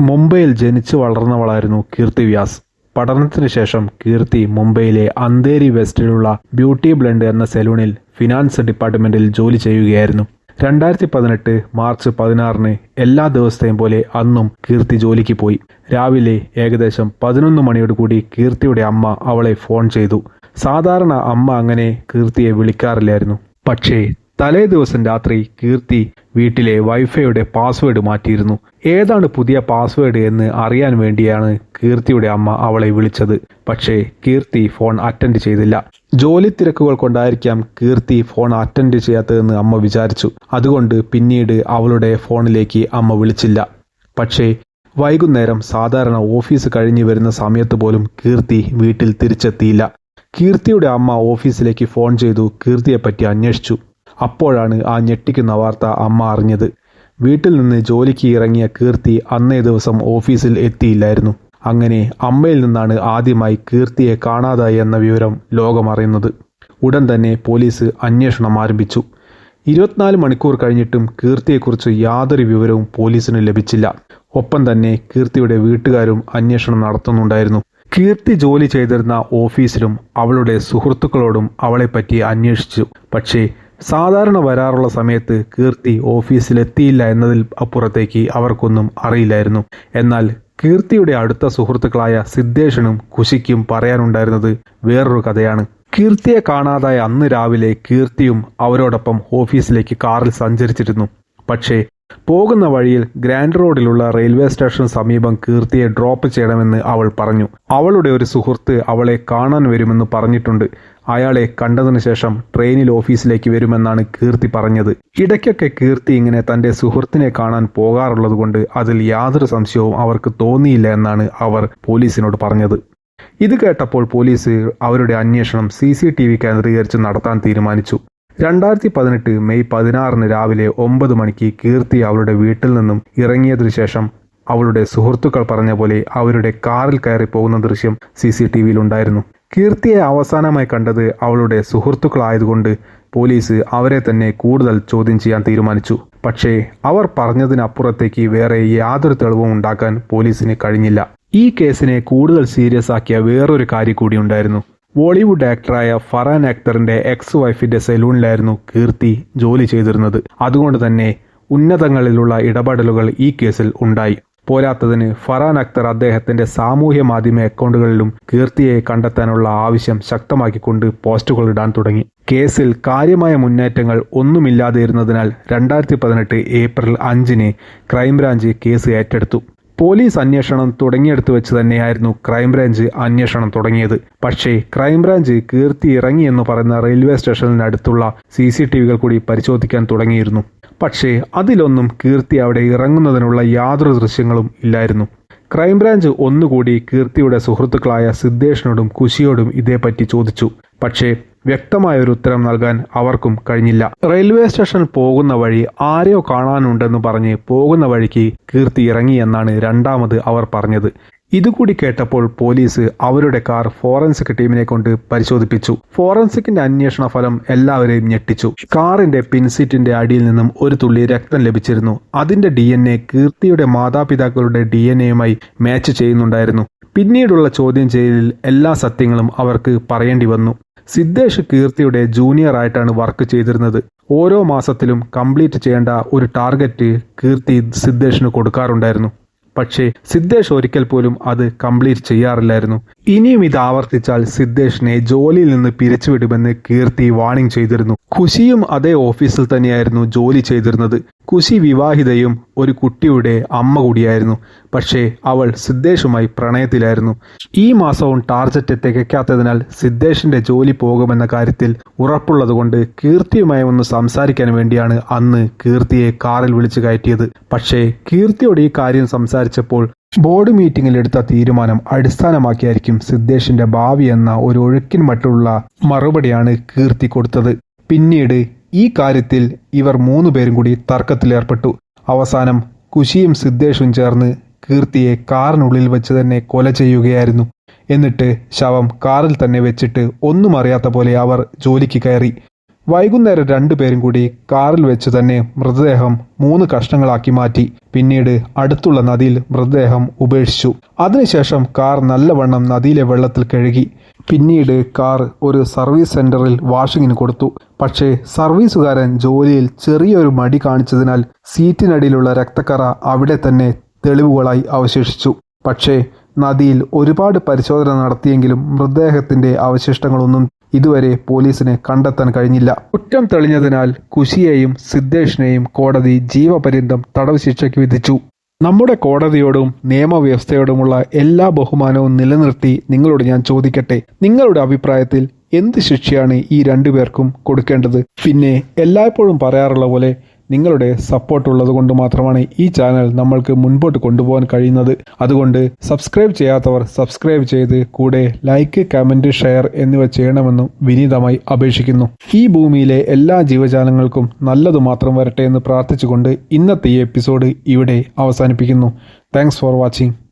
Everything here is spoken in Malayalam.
മുംബൈയിൽ ജനിച്ചു വളർന്നവളായിരുന്നു കീർത്തി വ്യാസ്. പഠനത്തിന് ശേഷം കീർത്തി മുംബൈയിലെ അന്തേരി വെസ്റ്റിലുള്ള ബ്യൂട്ടി ബ്ലെൻഡ് എന്ന സെലൂണിൽ ഫിനാൻസ് ഡിപ്പാർട്ട്മെന്റിൽ ജോലി ചെയ്യുകയായിരുന്നു. രണ്ടായിരത്തി പതിനെട്ട് മാർച്ച് പതിനാറിന് എല്ലാ ദിവസത്തെയും പോലെ അന്നും കീർത്തി ജോലിക്ക് പോയി. രാവിലെ ഏകദേശം പതിനൊന്ന് മണിയോട് കൂടി കീർത്തിയുടെ അമ്മ അവളെ ഫോൺ ചെയ്തു. സാധാരണ അമ്മ അങ്ങനെ കീർത്തിയെ വിളിക്കാറില്ലായിരുന്നു. പക്ഷേ തലേ ദിവസം രാത്രി കീർത്തി വീട്ടിലെ വൈഫൈയുടെ പാസ്വേഡ് മാറ്റിയിരുന്നു. ഏതാണ് പുതിയ പാസ്വേഡ് എന്ന് അറിയാൻ വേണ്ടിയാണ് കീർത്തിയുടെ അമ്മ അവളെ വിളിച്ചത്. പക്ഷേ കീർത്തി ഫോൺ അറ്റൻഡ് ചെയ്തില്ല. ജോലി തിരക്കുകൾ കൊണ്ടായിരിക്കാം കീർത്തി ഫോൺ അറ്റൻഡ് ചെയ്യാത്തതെന്ന് അമ്മ വിചാരിച്ചു. അതുകൊണ്ട് പിന്നീട് അവളുടെ ഫോണിലേക്ക് അമ്മ വിളിച്ചില്ല. പക്ഷേ വൈകുന്നേരം സാധാരണ ഓഫീസ് കഴിഞ്ഞു വരുന്ന സമയത്ത് പോലും കീർത്തി വീട്ടിൽ തിരിച്ചെത്തിയില്ല. കീർത്തിയുടെ അമ്മ ഓഫീസിലേക്ക് ഫോൺ ചെയ്തു കീർത്തിയെപ്പറ്റി അന്വേഷിച്ചു. അപ്പോഴാണ് ആ ഞെട്ടിക്കുന്ന വാർത്ത അമ്മ അറിഞ്ഞത്. വീട്ടിൽ നിന്ന് ജോലിക്ക് ഇറങ്ങിയ കീർത്തി അന്നേ ദിവസം ഓഫീസിൽ എത്തിയില്ലായിരുന്നു. അങ്ങനെ അമ്മയിൽ നിന്നാണ് ആദ്യമായി കീർത്തിയെ കാണാതായി എന്ന വിവരം ലോകമറിയുന്നത് ഉടൻ തന്നെ പോലീസ് അന്വേഷണം ആരംഭിച്ചു. ഇരുപത്തിനാല് മണിക്കൂർ കഴിഞ്ഞിട്ടും കീർത്തിയെക്കുറിച്ച് യാതൊരു വിവരവും പോലീസിന് ലഭിച്ചില്ല. ഒപ്പം തന്നെ കീർത്തിയുടെ വീട്ടുകാരും അന്വേഷണം നടത്തുന്നുണ്ടായിരുന്നു. കീർത്തി ജോലി ചെയ്തിരുന്ന ഓഫീസിലും അവളുടെ സുഹൃത്തുക്കളോടും അവളെപ്പറ്റി അന്വേഷിച്ചു. പക്ഷേ സാധാരണ വരാറുള്ള സമയത്ത് കീർത്തി ഓഫീസിലെത്തിയില്ല എന്നതിൽ അപ്പുറത്തേക്ക് അവർക്കൊന്നും അറിയില്ലായിരുന്നു. എന്നാൽ കീർത്തിയുടെ അടുത്ത സുഹൃത്തുക്കളായ സിദ്ധേഷനും കുശിക്കും പറയാനുണ്ടായിരുന്നത് വേറൊരു കഥയാണ്. കീർത്തിയെ കാണാതായ അന്ന് രാവിലെ കീർത്തിയും അവരോടൊപ്പം ഓഫീസിലേക്ക് കാറിൽ സഞ്ചരിച്ചിരുന്നു. പക്ഷേ പോകുന്ന വഴിയിൽ ഗ്രാൻഡ് റോഡിലുള്ള റെയിൽവേ സ്റ്റേഷന് സമീപം കീർത്തിയെ ഡ്രോപ്പ് ചെയ്യണമെന്ന് അവൾ പറഞ്ഞു. അവളുടെ ഒരു സുഹൃത്ത് അവളെ കാണാൻ വരുമെന്ന് പറഞ്ഞിട്ടുണ്ട്. അയാളെ കണ്ടതിന് ശേഷം ട്രെയിനിൽ ഓഫീസിലേക്ക് വരുമെന്നാണ് കീർത്തി പറഞ്ഞത്. ഇടയ്ക്കൊക്കെ കീർത്തി ഇങ്ങനെ തന്റെ സുഹൃത്തിനെ കാണാൻ പോകാറുള്ളതുകൊണ്ട് അതിൽ യാതൊരു സംശയവും അവർക്ക് തോന്നിയില്ല എന്നാണ് അവർ പോലീസിനോട് പറഞ്ഞത്. ഇത് കേട്ടപ്പോൾ പോലീസ് അവരുടെ അന്വേഷണം സി സി ടി വി കേന്ദ്രീകരിച്ച് നടത്താൻ തീരുമാനിച്ചു. രണ്ടായിരത്തി പതിനെട്ട് മെയ് പതിനാറിന് രാവിലെ ഒമ്പത് മണിക്ക് കീർത്തി അവളുടെ വീട്ടിൽ നിന്നും ഇറങ്ങിയതിനു ശേഷം അവളുടെ സുഹൃത്തുക്കൾ പറഞ്ഞ പോലെ അവരുടെ കാറിൽ കയറി പോകുന്ന ദൃശ്യം സി സി ടി വിയിലുണ്ടായിരുന്നു കീർത്തിയെ അവസാനമായി കണ്ടത് അവളുടെ സുഹൃത്തുക്കളായതുകൊണ്ട് പോലീസ് അവരെ തന്നെ കൂടുതൽ ചോദ്യം ചെയ്യാൻ തീരുമാനിച്ചു. പക്ഷേ അവർ പറഞ്ഞതിനപ്പുറത്തേക്ക് വേറെ യാതൊരു തെളിവും ഉണ്ടാക്കാൻ പോലീസിന് കഴിഞ്ഞില്ല. ഈ കേസിനെ കൂടുതൽ സീരിയസ് ആക്കിയ വേറൊരു കാര്യം കൂടി ഉണ്ടായിരുന്നു. ബോളിവുഡ് ആക്ടറായ ഫറാൻ അക്തറിന്റെ എക്സ് വൈഫിന്റെ സെലൂണിലായിരുന്നു കീർത്തി ജോലി ചെയ്തിരുന്നത്. അതുകൊണ്ട് തന്നെ ഉന്നതങ്ങളിലുള്ള ഇടപെടലുകൾ ഈ കേസിൽ ഉണ്ടായി. പോരാത്തതിന് ഫറാൻ അക്തർ അദ്ദേഹത്തിന്റെ സാമൂഹ്യ മാധ്യമ അക്കൗണ്ടുകളിലും കീർത്തിയെ കണ്ടെത്താനുള്ള ആവശ്യം ശക്തമാക്കിക്കൊണ്ട് പോസ്റ്റുകൾ ഇടാൻ തുടങ്ങി. കേസിൽ കാര്യമായ മുന്നേറ്റങ്ങൾ ഒന്നുമില്ലാതെ ഇരുന്നതിനാൽ രണ്ടായിരത്തി പതിനെട്ട് ഏപ്രിൽ അഞ്ചിന് ക്രൈംബ്രാഞ്ച് കേസ് ഏറ്റെടുത്തു. പോലീസ് അന്വേഷണം തുടങ്ങിയെടുത്ത് വെച്ച് തന്നെയായിരുന്നു ക്രൈംബ്രാഞ്ച് അന്വേഷണം തുടങ്ങിയത്. പക്ഷേ ക്രൈംബ്രാഞ്ച് കീർത്തി ഇറങ്ങി എന്ന് പറയുന്ന റെയിൽവേ സ്റ്റേഷനിനടുത്തുള്ള സി സി ടി വികൾ കൂടി പരിശോധിക്കാൻ തുടങ്ങിയിരുന്നു. പക്ഷേ അതിലൊന്നും കീർത്തി അവിടെ ഇറങ്ങുന്നതിനുള്ള യാതൊരു ദൃശ്യങ്ങളും ഇല്ലായിരുന്നു. ക്രൈംബ്രാഞ്ച് ഒന്നുകൂടി കീർത്തിയുടെ സുഹൃത്തുക്കളായ സിദ്ധേഷിനോടും കുശിയോടും ഇതേപ്പറ്റി ചോദിച്ചു. പക്ഷേ വ്യക്തമായ ഒരു ഉത്തരം നൽകാൻ അവർക്കും കഴിഞ്ഞില്ല. റെയിൽവേ സ്റ്റേഷനിൽ പോകുന്ന വഴി ആരെയോ കാണാനുണ്ടെന്ന് പറഞ്ഞ് പോകുന്ന വഴിക്ക് കീർത്തി ഇറങ്ങി എന്നാണ് രണ്ടാമത് അവർ പറഞ്ഞത്. ഇതുകൂടി കേട്ടപ്പോൾ പോലീസ് അവരുടെ കാർ ഫോറൻസിക് ടീമിനെ കൊണ്ട് പരിശോധിപ്പിച്ചു. ഫോറൻസിക്കിന്റെ അന്വേഷണ ഫലം എല്ലാവരെയും ഞെട്ടിച്ചു. കാറിന്റെ പിൻസീറ്റിന്റെ അടിയിൽ നിന്നും ഒരു തുള്ളി രക്തം ലഭിച്ചിരുന്നു. അതിന്റെ ഡി കീർത്തിയുടെ മാതാപിതാക്കളുടെ ഡി എൻ മാച്ച് ചെയ്യുന്നുണ്ടായിരുന്നു. പിന്നീടുള്ള ചോദ്യം ചെയ്യലിൽ എല്ലാ സത്യങ്ങളും അവർക്ക് പറയേണ്ടി വന്നു. സിദ്ധേഷ് കീർത്തിയുടെ ജൂനിയർ ആയിട്ടാണ് വർക്ക് ചെയ്തിരുന്നത്. ഓരോ മാസത്തിലും കംപ്ലീറ്റ് ചെയ്യേണ്ട ഒരു ടാർഗറ്റ് കീർത്തി സിദ്ധേഷിന് കൊടുക്കാറുണ്ടായിരുന്നു. പക്ഷേ സിദ്ധേഷ് ഒരിക്കൽ പോലും അത് കംപ്ലീറ്റ് ചെയ്യാറില്ലായിരുന്നു. ഇനിയും ഇത് ആവർത്തിച്ചാൽ സിദ്ധേഷിനെ ജോലിയിൽ നിന്ന് പിരിച്ചുവിടുമെന്ന് കീർത്തി വാണിംഗ് ചെയ്തിരുന്നു. ഖുശിയും അതേ ഓഫീസിൽ തന്നെയായിരുന്നു ജോലി ചെയ്തിരുന്നത്. ഖുശി വിവാഹിതയും ഒരു കുട്ടിയുടെ അമ്മ കൂടിയായിരുന്നു. പക്ഷേ അവൾ സിദ്ധേഷുമായി പ്രണയത്തിലായിരുന്നു. ഈ മാസവും ടാർജറ്റ് തികയ്ക്കാത്തതിനാൽ സിദ്ധേഷിന്റെ ജോലി പോകുമെന്ന കാര്യത്തിൽ ഉറപ്പുള്ളതുകൊണ്ട് കീർത്തിയുമായി ഒന്ന് സംസാരിക്കാൻ വേണ്ടിയാണ് അന്ന് കീർത്തിയെ കാറിൽ വിളിച്ചു കയറ്റിയത്. പക്ഷേ കീർത്തിയോട് ഈ കാര്യം സംസാരിച്ചപ്പോൾ ബോർഡ് മീറ്റിംഗിൽ എടുത്ത തീരുമാനം അടിസ്ഥാനമാക്കിയായിരിക്കും സിദ്ധേഷിന്റെ ഭാവി എന്ന ഒരു ഒഴുക്കിൻ മറ്റുള്ള മറുപടിയാണ് കീർത്തി കൊടുത്തത്. പിന്നീട് ഈ കാര്യത്തിൽ ഇവർ മൂന്നു പേരും കൂടി തർക്കത്തിലേർപ്പെട്ടു അവസാനം കുശിയും സിദ്ധേഷും ചേർന്ന് കീർത്തിയെ കാറിനുള്ളിൽ വെച്ച് തന്നെ കൊല ചെയ്യുകയായിരുന്നു. എന്നിട്ട് ശവം കാറിൽ തന്നെ വെച്ചിട്ട് ഒന്നും അറിയാത്ത പോലെ അവർ ജോലിക്ക് കയറി. വൈകുന്നേരം രണ്ടുപേരും കൂടി കാറിൽ വെച്ച് തന്നെ മൃതദേഹം മൂന്ന് കഷ്ണങ്ങളാക്കി മാറ്റി. പിന്നീട് അടുത്തുള്ള നദിയിൽ മൃതദേഹം ഉപേക്ഷിച്ചു. അതിനുശേഷം കാർ നല്ലവണ്ണം നദിയിലെ വെള്ളത്തിൽ കഴുകി. പിന്നീട് കാർ ഒരു സർവീസ് സെന്ററിൽ വാഷിങ്ങിന് കൊടുത്തു. പക്ഷേ സർവീസുകാരൻ ജോലിയിൽ ചെറിയൊരു മടി കാണിച്ചതിനാൽ സീറ്റിനടിയിലുള്ള രക്തക്കറ അവിടെ തന്നെ തെളിവുകളായി അവശേഷിച്ചു. പക്ഷേ നദിയിൽ ഒരുപാട് പരിശോധന നടത്തിയെങ്കിലും മൃതദേഹത്തിന്റെ അവശിഷ്ടങ്ങളൊന്നും ഇതുവരെ പോലീസിന് കണ്ടെത്താൻ കഴിഞ്ഞില്ല. കുറ്റം തെളിഞ്ഞതിനാൽ കുശിയെയും സിദ്ധേഷിനെയും കോടതി ജീവപര്യന്തം തടവ് ശിക്ഷയ്ക്ക് വിധിച്ചു. നമ്മുടെ കോടതിയോടും നിയമവ്യവസ്ഥയോടുമുള്ള എല്ലാ ബഹുമാനവും നിലനിർത്തി നിങ്ങളോട് ഞാൻ ചോദിക്കട്ടെ നിങ്ങളുടെ അഭിപ്രായത്തിൽ എന്ത് ശിക്ഷയാണ് ഈ രണ്ടുപേർക്കും കൊടുക്കേണ്ടത്? പിന്നെ എല്ലായ്പ്പോഴും പറയാറുള്ള പോലെ നിങ്ങളുടെ സപ്പോർട്ട് ഉള്ളത് കൊണ്ട് മാത്രമാണ് ഈ ചാനൽ നമ്മൾക്ക് മുൻപോട്ട് കൊണ്ടുപോകാൻ കഴിയുന്നത്. അതുകൊണ്ട് സബ്സ്ക്രൈബ് ചെയ്യാത്തവർ സബ്സ്ക്രൈബ് ചെയ്ത് കൂടെ ലൈക്ക് കമന്റ് ഷെയർ എന്നിവ ചെയ്യണമെന്നും വിനീതമായി അപേക്ഷിക്കുന്നു. ഈ ഭൂമിയിലെ എല്ലാ ജീവജാലങ്ങൾക്കും നല്ലത് മാത്രം വരട്ടെ എന്ന് പ്രാർത്ഥിച്ചുകൊണ്ട് ഇന്നത്തെ ഈ എപ്പിസോഡ് ഇവിടെ അവസാനിപ്പിക്കുന്നു. Thanks for watching